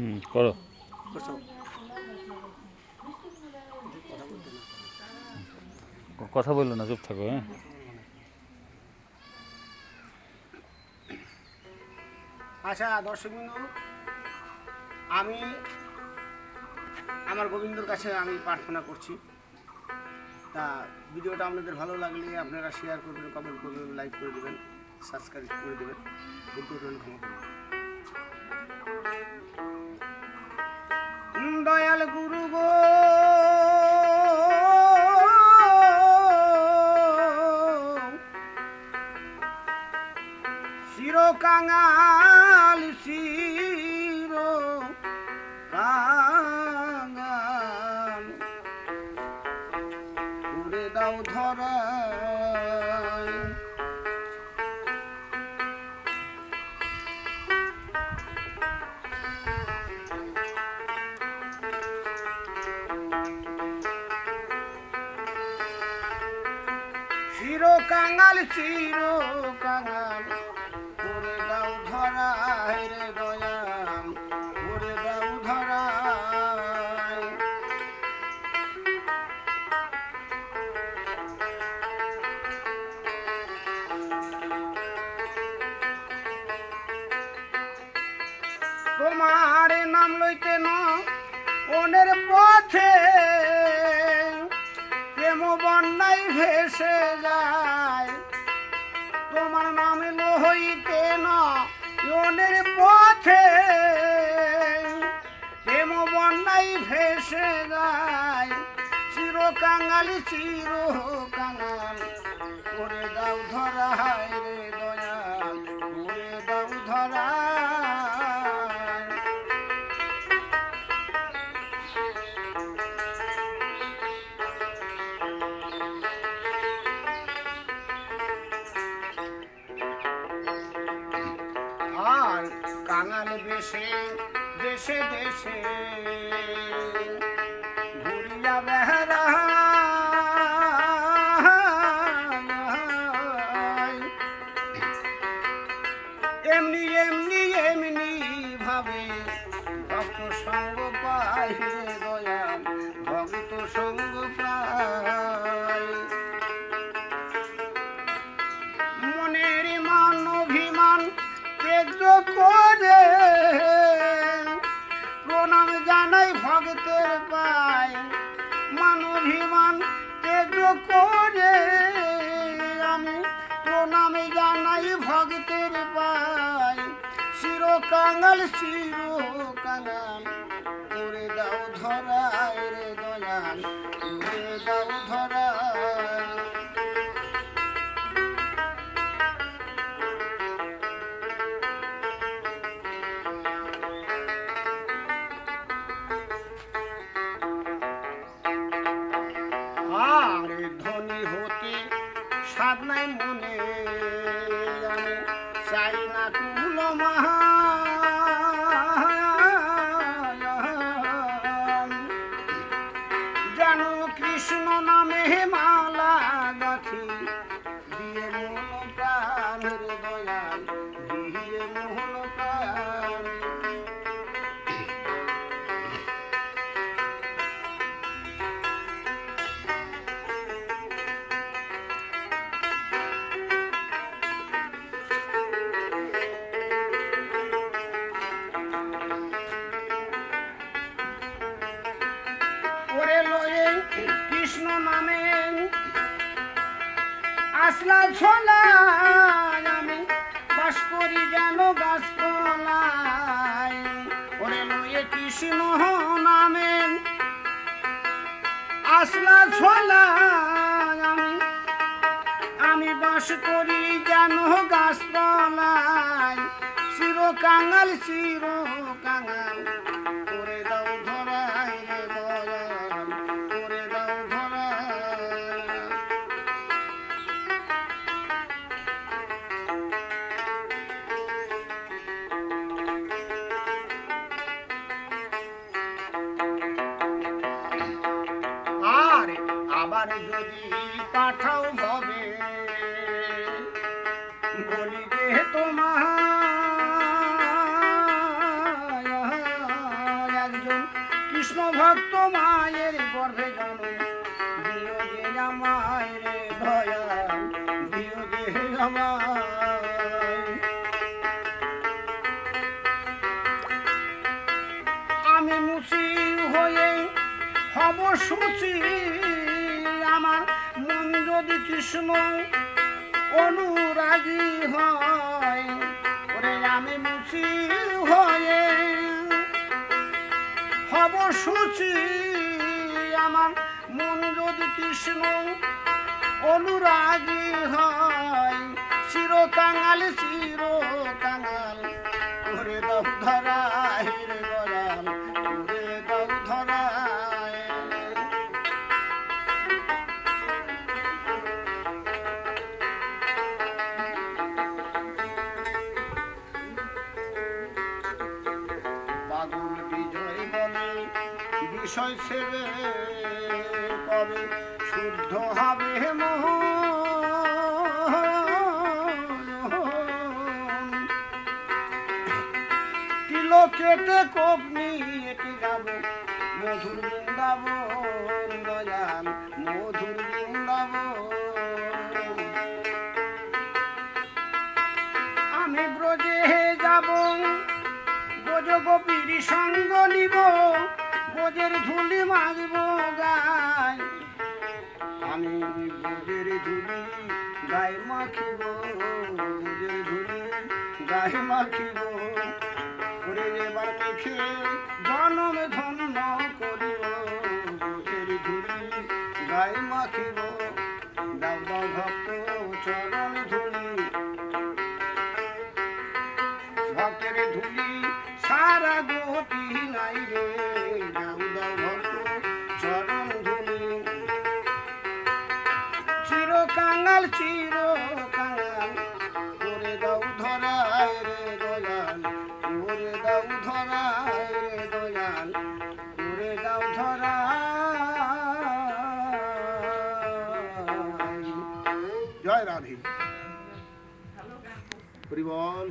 হুম করো। কথা বলল না চুপ থাকো হ্যাঁ? আচ্ছা দর্শক বিন্দু আমি আমার গোবিন্দর কাছে আমি প্রার্থনা করছি। তা ভিডিওটা আপনাদের ভালো লাগলে আপনারা শেয়ার করবেন কমেন্ট করবেন লাইক করে দেবেন সাবস্ক্রাইব করে দেবেন। ক্ষমা করবেন। দয়াল গুরু গো। শির কাঙাল শির কাঙাল। উড়ে দাও ধরায় চির কাঙাল চির কাঙাল। করে দাও ধরায় রে দয়াল। করে দাও তোমার নাম লইতে ন ওনের পথে প্রেম বন্যায় ভেসে যায় ওনের পথে প্রেম বন্যায় ভেসে যায়। চির কাঙালি চির কাঙাল করে দাও ধরা হায় রে। কাঙাল বেশে দেশে দেশে ঘুরিয়া বেহারা। এমনি এমনি এমনি ভাবে ভক্ত সঙ্গ দয়াল, ভক্ত সঙ্গ পাই তেজ করে প্রণাম জানাই পায়। মান অভিমান করে আমি প্রণাম জানাই ভক্তের পায়। শির কাঙাল শির কাঙাল দাও রে দয়াল দাও আসলা ছোলা আমি, বাস করি যেন গাছতলায়। ওরে লয়ে কৃষ্ণ নামে। আসলা ছোলা আমি আমি বাস করি যেন গাছতলায়। চির কাঙাল চির কাঙাল আবার যদি পাঠাও হবে বলি যে তোমার মায়ের গর্ভে জন্ম। দিও যে আমায় রে দয়াল, দিও যে আমায় আমি মুসি হয়ে হব সুচি। আমার মন যদি কৃষ্ণ, অনুরাগী হয়। ওরে আমি মুসি হয়ে হব সুচি আমার মন যদি কৃষ্ণ, অনুরাগী হয়। চির কাঙাল চির কাঙাল করে দাও ধরায় রে করে দাও ধরায় বিষয় ছেড়ে কবে শুদ্ধ হবে মোহন কিলো কেটে কোপ নিয়ে যাব মধুর বৃন্দাবন, দয়াল মধুর বৃন্দাবন। আমি ব্রজে যাব, ব্রজ গোপীর সঙ্গ নিব ব্রজের ঝুলি মাগব গাই। আমি বোঝের ঝুলি গায়ে মাখিব বোঝের ঝুলি গায়ে মাখিব। ধুলি সারা গোপী নাই রে দাও দাও ভক্ত চরণ ধুলি চির কাঙাল চির কাঙাল করে দাও ধরায় রে দয়াল করে দাও ধরায় রে দয়াল করে দাও ধরায়। জয় রাধে। হরিবল